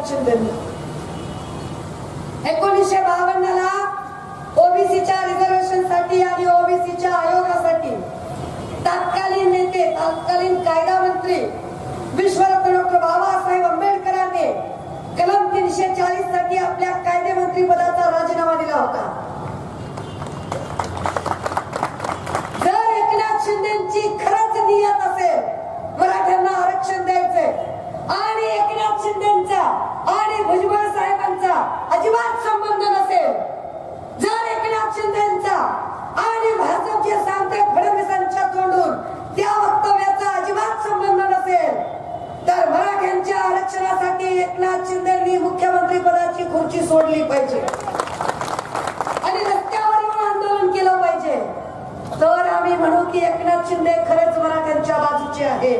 आरक्षण देणे. एकोणीसशे बावन्नला ओबीसीच्या रिझर्वेशनसाठी आणि ओबीसीच्या आयोगासाठी तत्कालीन नेते तत्कालीन कायदा मंत्री विश्वरत्न डॉक्टर बाबासाहेब आंबेडकरांनी कलम तीनशे चाळीससाठी आपल्या कायदे मंत्री पदाचा राजीनामा दिला होता. सोडली पाहिजे. आणि रस्त्यावर येऊन आंदोलन केलं पाहिजे. तर आम्ही म्हणू की एकनाथ शिंदे खरेच मराठ्यांच्या बाजूचे आहे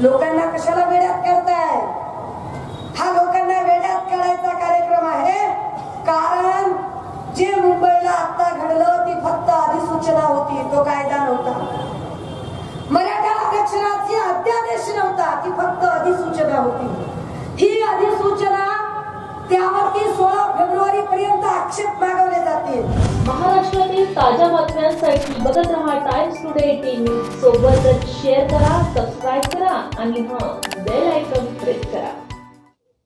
लोकांना कशाला वेड्यात करताय? हा लोकांना वेड्यात करायचा कार्यक्रम आहे. कारण जे मुंबईला आता घडलं ती फक्त अधिसूचना होती. तो कायदा नव्हता. मराठा आरक्षणाची अध्यादेश नव्हता. ती फक्त अधिसूचना होती. त्यावरती सोळा फेब्रुवारी पर्यंत आक्षेप मागवले जातील. महाराष्ट्रातील ताज्या बातम्यांसाठी बघत रहा टाइम्स टुडे टीव्ही सोबतच शेअर करा सबस्क्राईब करा आणि हां बेल आयकॉन